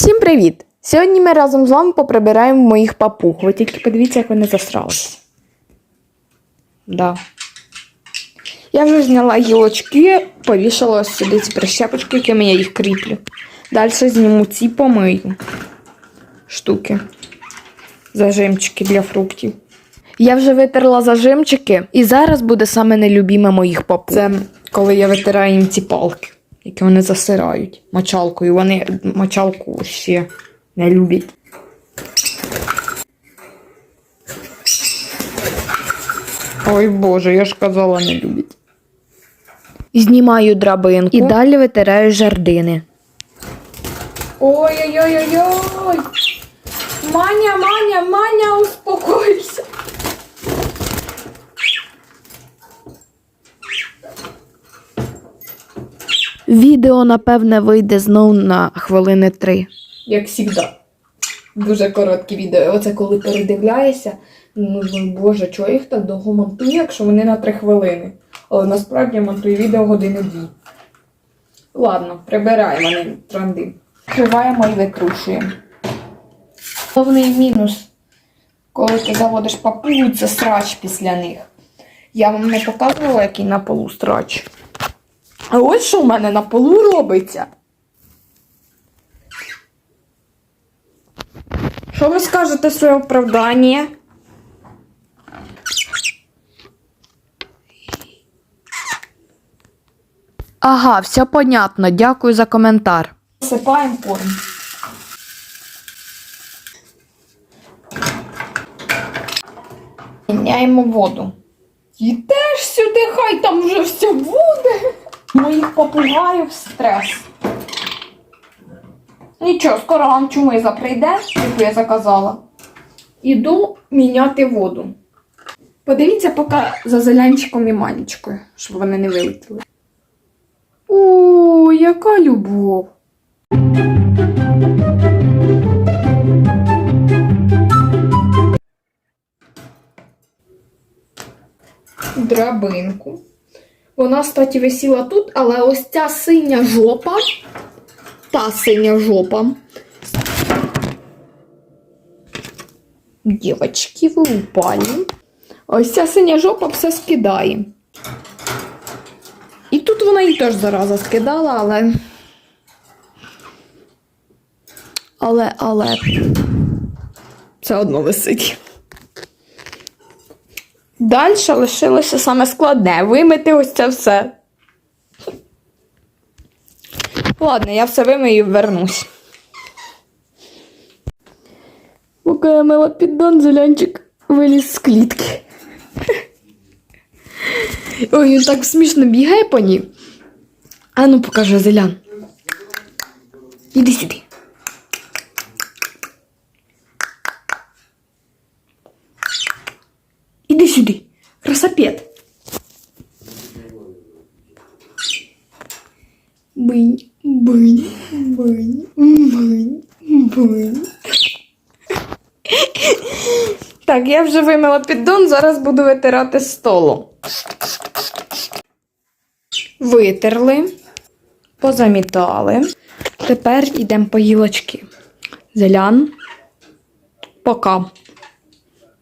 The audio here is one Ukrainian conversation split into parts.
Всім привіт! Сьогодні ми разом з вами поприбираємо моїх папуг. Ви тільки подивіться, як вони засралися. Да. Я вже зняла гілочки, повішала сюди ці прищепочки, якими я їх кріплю. Далі зніму ці помию штуки. Зажимчики для фруктів. Я вже витерла зажимчики, і зараз буде саме нелюбіме моїх папуг. Це коли я витираю їм ці палки, які вони засирають мочалкою. Вони мочалку ще не люблять. Ой Боже, я ж казала, не любить. Знімаю драбинку і далі витираю жардини. Ой-ой-ой-ой-ой! Маня, Маня, Маня, Відео, напевне, вийде знов на хвилини три. Як завжди. Дуже короткі відео. Оце коли передивляєшся, ну боже, чого їх так довго монтую, якщо вони на три хвилини. Але насправді я монтую відео години дві. Ладно, прибираємо вони тренди. Вкриваємо і викручуємо. Головний мінус, коли ти заводиш папугу, це срач після них. Я вам не показувала, який на полу срач. А ось що в мене на полу робиться. Що ви скажете своє оправдання? Ага, все понятно. Дякую за коментар. Сипаємо корм. Міняємо воду. І теж сюди, хай там вже все буде. Моїх попугаїв стрес. Нічого, скоро вам чумиза прийде, яку я заказала. Іду міняти воду. Подивіться поки за зелянчиком і манічкою, щоб вони не вилетіли. О, яка любов! Драбинку. Вона, кстати, висіла тут, але ось ця синя жопа, та синя жопа. Дівочки, ви упали. Ось ця синя жопа все скидає. І тут вона її теж зараза скидала, але. Але, але. Все одно висить. Далі лишилося саме складне вимити ось це все. Ладно, я все вимию і вернусь. Поки я мила піддон, зелянчик виліз з клітки. Ой, він так смішно бігає по ній. А ну покажи зелян. Іди сюди. Іди сюди. Красапет. Бинь, бинь, бинь, бинь, бинь. Так, я вже вимила піддон, зараз буду витирати столу. Витерли, позамітали. Тепер йдемо по гілочки. Зелян. Пока.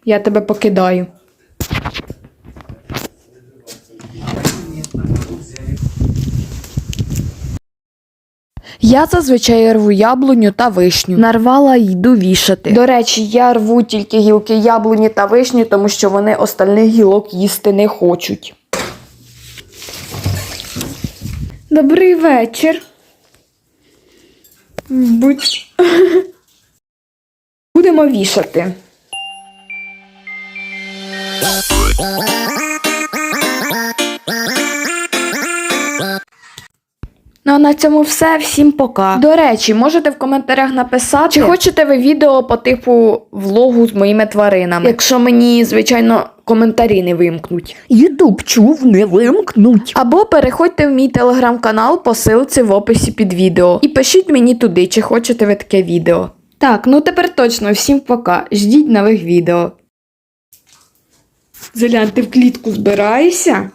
Я тебе покидаю. Я зазвичай рву яблуню та вишню. Нарвала і йду вішати. До речі, я рву тільки гілки яблуні та вишні, тому що вони остальних гілок їсти не хочуть. Добрий вечір. Будь. Будемо вішати. А на цьому все. Всім пока. До речі, можете в коментарях написати, чи хочете ви відео по типу влогу з моїми тваринами. Якщо мені, звичайно, коментарі не вимкнуть. Ютуб чув, не вимкнуть. Або переходьте в мій телеграм-канал по ссылці в описі під відео. І пишіть мені туди, чи хочете ви таке відео. Так, ну тепер точно, всім пока. Ждіть нових відео. Зелян, ти в клітку збираєшся?